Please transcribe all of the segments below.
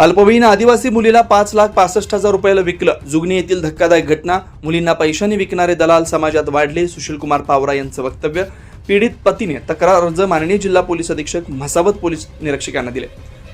अल्पवयीन आदिवासी मुलीला पाच लाख पासष्ट हजार रुपयाला विकलं. जुगनी येथील धक्कादायक घटना. मुलींना पैशाने विकणारे दलाल समाजात वाढले सुशीलकुमार पावरा यांचं वक्तव्य. पीडित पतीने तक्रार अर्ज माननीय जिल्हा पोलीस अधीक्षक म्हसावत पोलीस निरीक्षकांना दिले.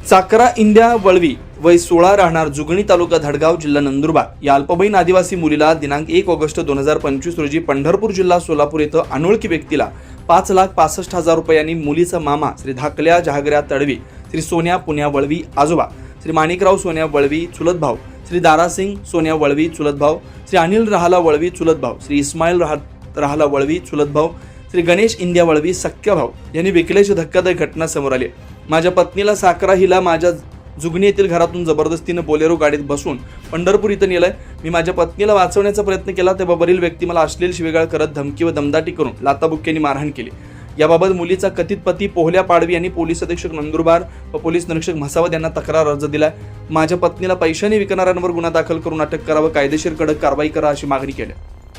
चाकरा इंद्या वळवी वय सोळा राहणार जुगणी तालुका धडगाव जिल्हा नंदुरबार. या अल्पवयीन आदिवासी मुलीला दिनांक एक ऑगस्ट दोन हजार पंचवीस रोजी पंढरपूर जिल्हा सोलापूर येथं अनोळखी व्यक्तीला पाच लाख पासष्ट हजार रुपयांनी मुलीचा मामा श्री धाकल्या जहागऱ्या तडवी श्री सोन्या पुण्या वळवी आजोबा श्री माणिकराव सोन्या वळवी चुलत भाऊ श्री दारासिंग सोन्या वळवी चुलत भाऊ श्री अनिल रहाला वळवी चुलत भाऊ श्री इस्माईल राह राहाला वळवी चुलत भाऊ श्री गणेश इंदिया वळवी सख्या भाऊ यांनी विकल्याची धक्कादायक घटना समोर आली. माझ्या पत्नीला साकरा हिला माझ्या जुगनी येथील घरातून जबरदस्तीनं बोलेरो गाडीत बसून पंढरपूर इथं नेलंय. मी माझ्या पत्नीला वाचवण्याचा प्रयत्न केला तेव्हा वरील व्यक्ती मला अश्लील शिवेगाळ करत धमकी व दमदाटी करून लाताबुक्क्यांनी मारहाण केली. याबाबत मुलीचा कथित पती पोहल्या पाडवी यांनी पोलीस अधीक्षक नंदुरबार व पोलीस निरीक्षक म्हसावत यांना तक्रार अर्ज दिलाय. माझ्या पत्नीला पैशाने विकणाऱ्यांवर गुन्हा दाखल करून अटक करावं कायदेशीर कडक कारवाई करा अशी मागणी केली.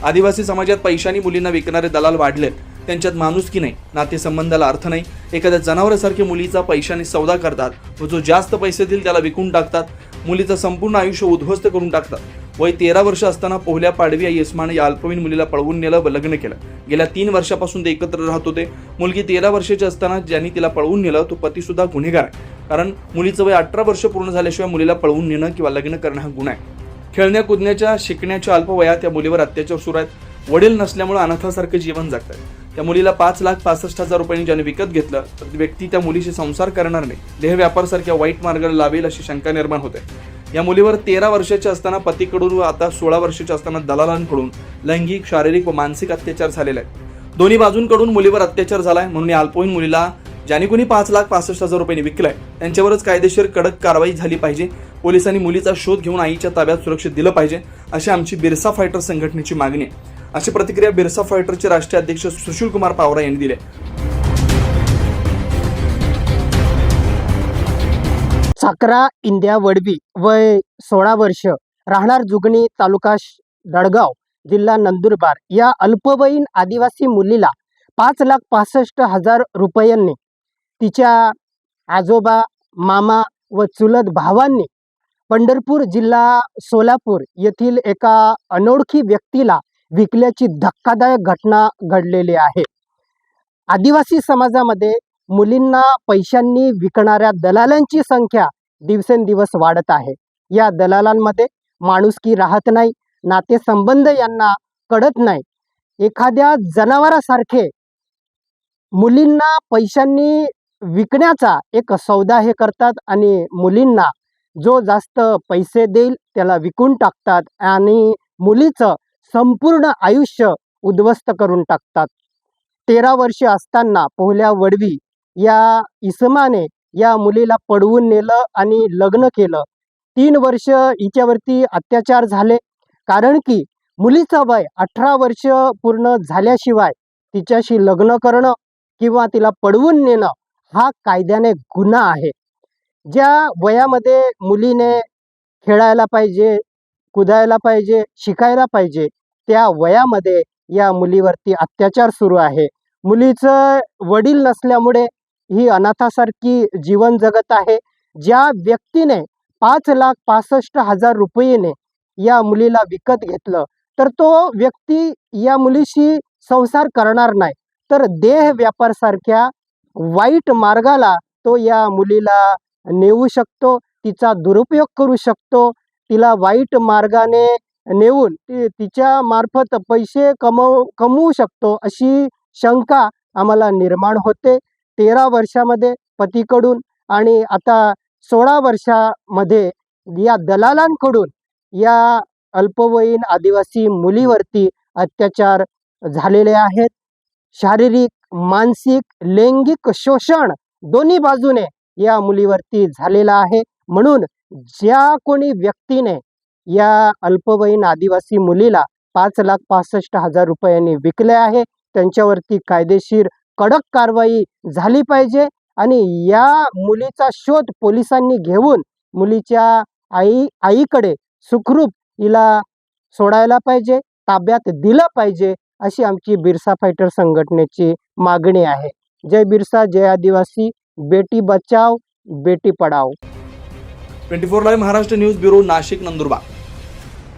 आदिवासी समाजात पैशाने मुलींना विकणारे दलाल वाढलेत त्यांच्यात माणुसकी नाही? नातेसंबंधाला अर्थ नाही. एखाद्या जनावरासारखे मुलीचा पैशाने सौदा करतात व जो जास्त पैसे देईल त्याला विकून टाकतात. मुलीचं संपूर्ण आयुष्य उद्ध्वस्त करून टाकतात. वय तेरा वर्ष असताना पोहल्या पाडवी या येस्माने या अल्पवयीन मुलीला पळवून नेलं व लग्न केलं. गेल्या तीन वर्षापासून ते एकत्र राहत होते. मुलगी तेरा वर्षाची असताना ज्यांनी तिला पळवून नेलं तो पती सुद्धा गुन्हेगार आहे. कारण मुलीचं वय अठरा वर्ष पूर्ण झाल्याशिवाय मुलीला पळवून नेणं किंवा लग्न करणं हा गुन्हा आहे. खेळण्या कुदण्याच्या शिकण्याच्या अल्प वयात या मुलीवर अत्याचार सुरू आहेत. वडील नसल्यामुळे अनाथासारखं जीवन जगतात. त्या मुलीला पाच लाख पासष्ट हजार रुपयांनी ज्याने विकत घेतलं तर व्यक्ती त्या मुलीशी संसार करणार नाही. देह व्यापारसारख्या वाईट मार्गाला लावेल अशी शंका निर्माण होते. या मुलीवर तेरा वर्षाची असताना पतीकडून व आता सोळा वर्षाची असताना दलालांकडून लैंगिक शारीरिक व मानसिक अत्याचार झालेले आहेत. दोन्ही बाजूंकडून मुलीवर अत्याचार झालाय म्हणून या अल्पवयीन मुलीला ज्याने कोणी पाच लाख पासष्ट हजार रुपयांनी विकलाय त्यांच्यावरच कायदेशीर कडक कारवाई झाली पाहिजे. पोलिसांनी मुलीचा शोध घेऊन आईच्या ताब्यात सुरक्षित दिलं पाहिजे अशी आमची बिरसा फायटर संघटनेची मागणी आहे. अशी प्रतिक्रिया बिरसा फायटरचे राष्ट्रीय अध्यक्ष सुशील कुमार पावरा यांनी दिली साकरा इंद्या वडवी वय सोळा वर्ष. राहणार जुगणी तालुका दडगाव जिल्हा नंदुरबार. या अल्पवयीन आदिवासी मुलीला पाच लाख पासष्ट हजार रुपयांनी तिच्या आजोबा मामा व चुलत भावांनी पंढरपूर जिल्हा सोलापूर येथील एका अनोळखी व्यक्तीला विकल्याची धक्कादायक घटना घडलेली आहे. आदिवासी समाजामध्ये मुलींना पैशांनी विकणाऱ्या दलालांची संख्या दिवसेंदिवस वाढत आहे. या दलालांमध्ये माणुसकी राहत नाही नातेसंबंध यांना कळत नाही. एखाद्या जनावरासारखे मुलींना पैशांनी विकण्याचा एक सौदा हे करतात आणि मुलींना जो जास्त पैसे देईल त्याला विकून टाकतात आणि मुलीचं संपूर्ण आयुष्य उद्ध्वस्त करून टाकतात. तेरा वर्षे असताना पोहल्या वडवी या इसमाने या मुलीला पडवून नेलं आणि लग्न केलं. तीन वर्ष हिच्यावरती अत्याचार झाले. कारण की मुलीचा वय अठरा वर्ष पूर्ण झाल्याशिवाय तिच्याशी लग्न करणं किंवा तिला पडवून नेणं हा कायद्याने गुन्हा आहे. ज्या वयामध्ये मुलीने खेळायला पाहिजे कुदायला पाहिजे शिकायला पाहिजे त्या वयामध्ये या मुलीवरती अत्याचार सुरू आहे. मुलीचं वडील नसल्यामुळे ही अनाथासारखी जीवन जगत आहे ज्या व्यक्तीने पाच लाख पासष्ट हजार रुपयेने या मुलीला विकत घेतलं तर तो व्यक्ती या मुलीशी संसार करणार नाही. तर देह व्यापारसारख्या वाईट मार्गाला तो या मुलीला नेऊ शकतो तिचा दुरुपयोग करू शकतो तिला वाईट मार्गाने नेऊन ती तिच्या मार्फत पैसे कमव कमवू शकतो अशी शंका आम्हाला निर्माण होते. तेरा वर्षामध्ये पतीकडून आणि आता सोळा वर्षामध्ये या दलालांकडून या अल्पवयीन आदिवासी मुलीवरती अत्याचार झालेले आहेत. शारीरिक मानसिक लैंगिक शोषण दोन्ही बाजूने या मुलीवरती झालेलं आहे. म्हणून ज्या कोणी व्यक्तीने या अल्पवयीन आदिवासी मुलीला पाच लाख पासष्ट हजार रुपयांनी विकले आहे त्यांच्यावरती कायदेशीर कडक कारवाई झाली पाहिजे आणि या मुलीचा शोध पोलिसांनी घेऊन मुलीच्या आई आईकडे सुखरूप हिला सोडायला पाहिजे ताब्यात दिलं पाहिजे अशी आमची बिरसा फायटर संघटनेची मागणी आहे. जय बिरसा जय आदिवासी बेटी बचाव बेटी पडाव twenty four live Maharashtra news bureau Nashik Nandurbar.